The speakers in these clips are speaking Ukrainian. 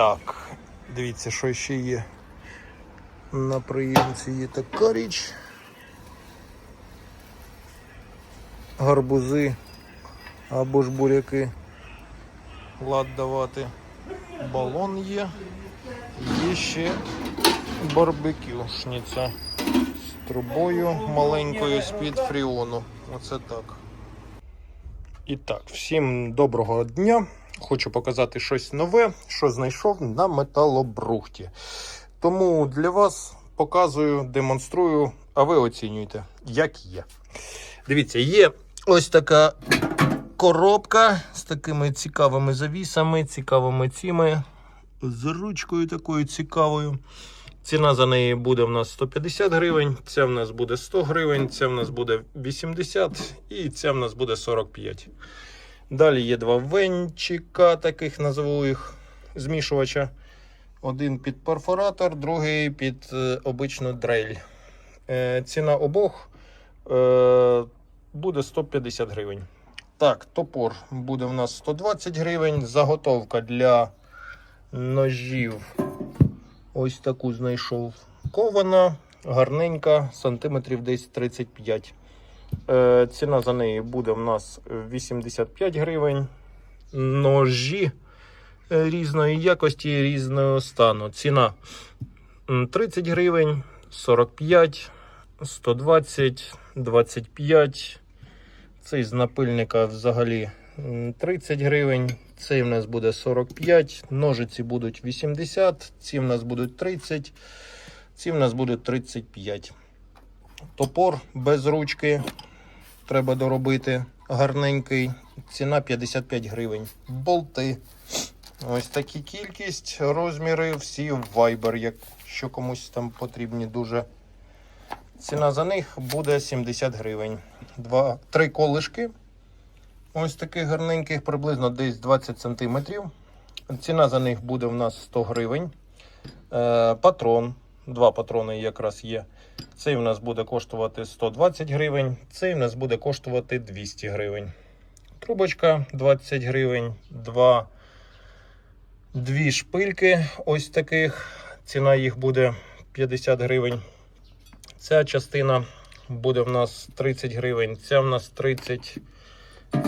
Так, дивіться, що ще є. На приємці є така річ. Гарбузи або ж буряки. Лад давати. Балон є. Є ще барбекюшниця з трубою маленькою з-під фріону. Оце так. І так, всім доброго дня. Хочу показати щось нове, що знайшов на металобрухті. Тому для вас показую, демонструю, а ви оцінюєте, як є. Дивіться, є ось така коробка з такими цікавими завісами, цікавими цими, з ручкою такою цікавою. Ціна за неї буде в нас 150 гривень, ця в нас буде 100 гривень, ця в нас буде 80 і ця в нас буде 45. Далі є два венчика, таких назву їх змішувача. Один під перфоратор, другий під е, обичну дрель. Е, ціна обох е, буде 150 гривень. Так, топор буде в нас 120 гривень. Заготовка для ножів. Ось таку знайшов. Кована, гарненька, сантиметрів десь 35. Е, ціна за неї буде в нас 85 гривень. Ножі е, різної якості, різного стану. Ціна 30 гривень, 45, 120, 25. Цей з напильника взагалі 30 гривень. Цей в нас буде 45, ножиці будуть 80, ці в нас будуть 30, ці в нас будуть 35. Топор без ручки треба доробити. Гарненький. Ціна 55 гривень. Болти. Ось такі кількість, розміри, всі в Viber, якщо комусь там потрібні дуже. Ціна за них буде 70 гривень. Два, три колишки. Ось таких гарненьких, приблизно десь 20 см. Ціна за них буде в нас 100 гривень. Е, патрон. Два патрони якраз є. Цей в нас буде коштувати 120 гривень, цей в нас буде коштувати 200 гривень. Трубочка 20 гривень, два, дві шпильки ось таких. Ціна їх буде 50 гривень. Ця частина буде в нас 30 гривень, ця в нас 30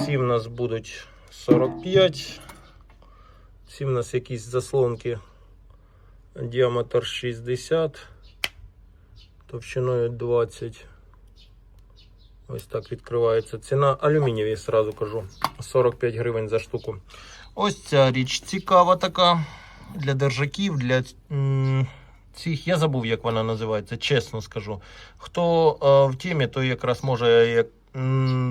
ці в нас будуть 45. Ці в нас якісь заслонки. Діаметр 60, товщиною 20. Ось так відкривається. Ціна алюмінієві, сразу кажу. 45 гривень за штуку. Ось ця річ цікава така. Для держаків, для цих. Я забув, як вона називається, чесно скажу. Хто е, в темі, той якраз може як,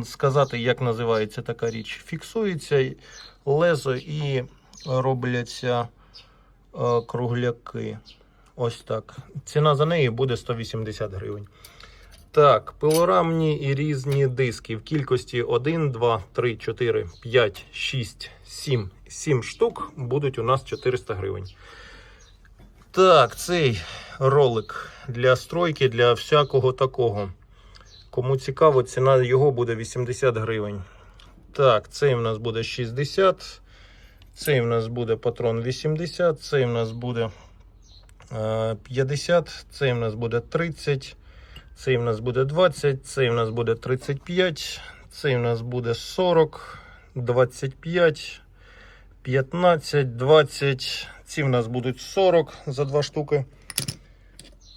сказати, як називається така річ. Фіксується лезо і робляться е, кругляки. Ось так. Ціна за неї буде 180 гривень. Так, пилорамні і різні диски в кількості 1, 2, 3, 4, 5, 6, 7. 7 штук будуть у нас 400 гривень. Так, цей ролик для стройки, для всякого такого. Кому цікаво, ціна його буде 80 гривень. Так, цей в нас буде 60. Цей в нас буде патрон 80, цей в нас буде 50, цей в нас буде 30, цей в нас буде 20, цей в нас буде 35, цей в нас буде 40, 25, 15, 20, ці в нас будуть 40 за два штуки.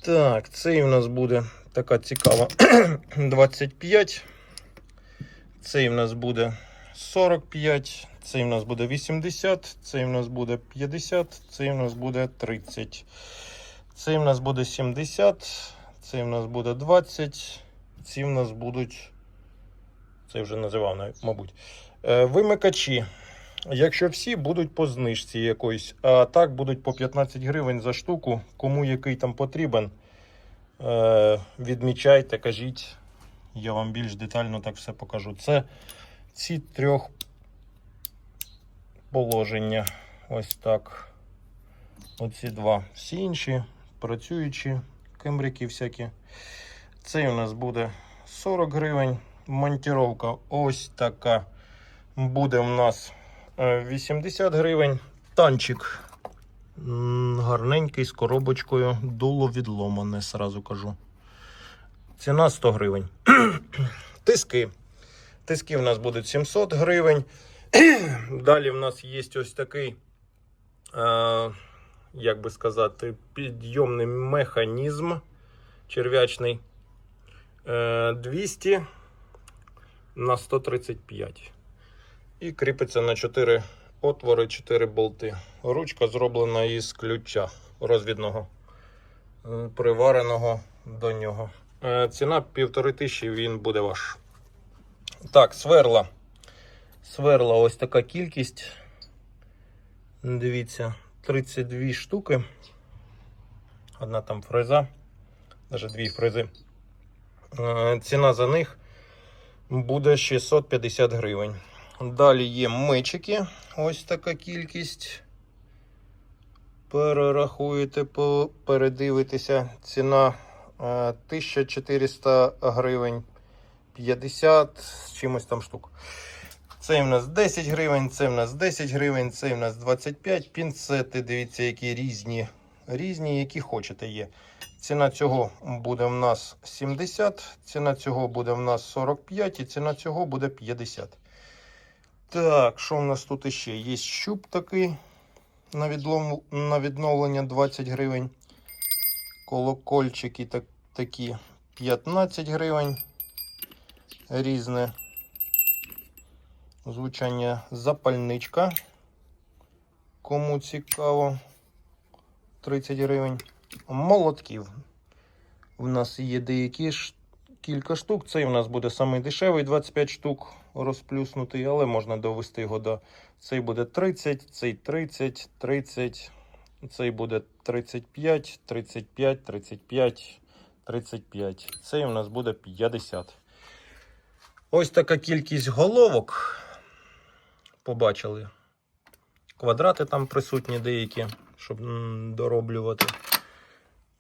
Так, цей в нас буде така цікава 25. Цей в нас буде 45, цей в нас буде 80, цей в нас буде 50, цей в нас буде 30. Цей в нас буде 70, цей в нас буде 20, ці в нас будуть. Це вже називав, мабуть. Е, Вимикачі. Якщо всі будуть по знижці якоїсь, а так будуть по 15 гривень за штуку, кому який там потрібен, е, відмічайте, кажіть. Я вам більш детально так все покажу. Це ці трьох положення. Ось так. Оці два. Всі інші працюючі, кембрики всякі. Цей у нас буде 40 гривень. Монтіровка ось така. Буде у нас е, 80 гривень. Танчик Гарненький з коробочкою, дуло відломане, сразу кажу. Ціна 100 гривень. Тиски. Тиски в нас будуть 700 гривень. Далі в нас є ось такий, е, як би сказати, підйомний механізм черв'ячний. Е, 200 на 135. І кріпиться на 4 отвори, 4 болти. Ручка зроблена із ключа розвідного, е, привареного до нього. Е, Ціна півтори тисячі, він буде ваш. Так, сверла. Сверла ось така кількість. Дивіться, 32 штуки. Одна там фреза, навіть дві фрези. Е, Ціна за них буде 650 гривень. Далі є мечики. Ось така кількість. Перерахуєте, передивитеся. Ціна е, 1400 гривень. 50 з чимось там штук. Цей в нас 10 гривень, це в нас 10 гривень, цей в нас 25. Пінцети, дивіться, які різні. Різні, які хочете є. Ціна цього буде в нас 70, ціна цього буде в нас 45 і ціна цього буде 50. Так, що в нас тут іще? Є щуп такий на, відлом... на відновлення 20 гривень. Колокольчики так... такі 15 гривень. Різне звучання запальничка. Кому цікаво, 30 гривень. Молотків. У нас є деякі кілька штук. Цей у нас буде самий дешевий, 25 штук розплюснутий, але можна довести його до. Цей буде 30, цей 30, 30, цей буде 35, 35, 35, 35. Цей у нас буде 50. Ось така кількість головок. Побачили. Квадрати там присутні деякі, щоб дороблювати.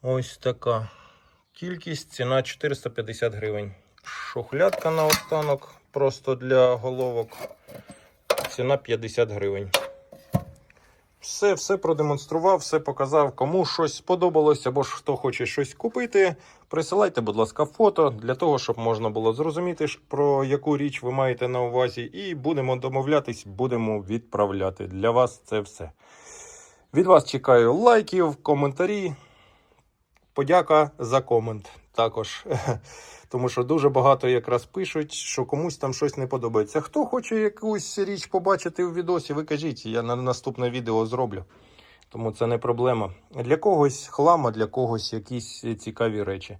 Ось така кількість. Ціна 450 гривень. Шухлядка на останок просто для головок. Ціна 50 гривень. Все, все продемонстрував, все показав. Кому щось сподобалось, або ж хто хоче щось купити, присилайте, будь ласка, фото для того, щоб можна було зрозуміти, про яку річ ви маєте на увазі. І будемо домовлятись, будемо відправляти. Для вас це все. Від вас чекаю лайків, коментарі. Подяка за комент також. Тому що дуже багато якраз пишуть, що комусь там щось не подобається. Хто хоче якусь річ побачити в відосі, ви кажіть, я на наступне відео зроблю. Тому це не проблема. Для когось хлам, а для когось якісь цікаві речі.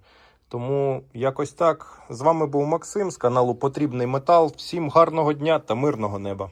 Тому якось так. З вами був Максим з каналу Потрібний Метал. Всім гарного дня та мирного неба.